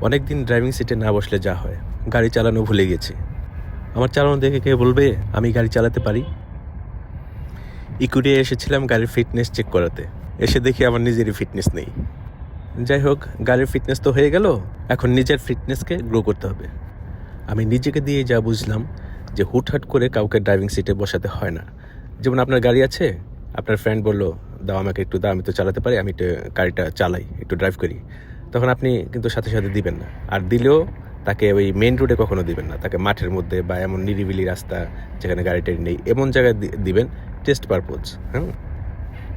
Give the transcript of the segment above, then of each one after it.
অনেক দিন ড্রাইভিং সিটে না বসলে যা হয়। গাড়ি চালানো ভুলে গেছি। আমার চালানো দেখে কে বলবে, আমি গাড়ি চালাতে পারি? ইকুডে এসেছিলাম গাড়ির ফিটনেস চেক করাতে। এসে দেখি আমার নিজেরই ফিটনেস নেই। যাই হোক, গাড়ির ফিটনেস তো হয়ে গেল। এখন নিজের ফিটনেসকে গ্রো করতে হবে। আমি নিজেকে দিয়ে যা বুঝলাম যে হুটহাট করে কাউকে ড্রাইভিং সিটে বসাতে হয় না। যেমন আপনার গাড়ি আছে, আপনার ফ্রেন্ড বলল, দাও আমাকে একটু, দাও, আমি তো চালাতে পারি, আমি একটু গাড়িটা চালাই, একটু ড্রাইভ করি। তখন আপনি কিন্তু সাথে সাথে দিবেন না। আর দিলেও তাকে ওই মেন রোডে কখনো দিবেন না। তাকে মাঠের মধ্যে বা এমন নিরিবিলি রাস্তা যেখানে গাড়ি টাড়ি নেই, এমন জায়গায় দিবেন টেস্ট পারপোজ হ্যাঁ?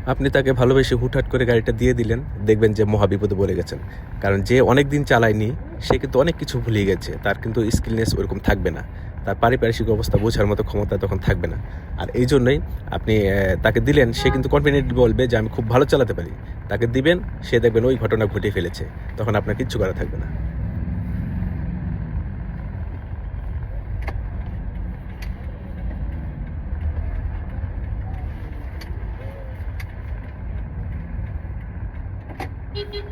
আপনি তাকে ভালোবেসে হুটহাট করে গাড়িটা দিয়ে দিলেন, দেখবেন যে মহাবিপদে পড়ে গেছেন। কারণ যে অনেক দিন চালায়নি, সে কিন্তু অনেক কিছু ভুলে গেছে। তার কিন্তু স্কিলনেস ওরকম থাকবে না। তার পারিপার্শ্বিক অবস্থা বোঝার মতো ক্ষমতা তখন থাকবে না। আর এই জন্যই আপনি তাকে দিলেন, সে কিন্তু কনফিডেন্টলি বলবে যে, আমি খুব ভালো চালাতে পারি। তাকে দিবেন, সে দেখবেন ওই ঘটনা ঘটিয়ে ফেলেছে। তখন আপনার কিচ্ছু করা থাকবে না। Beep, beep.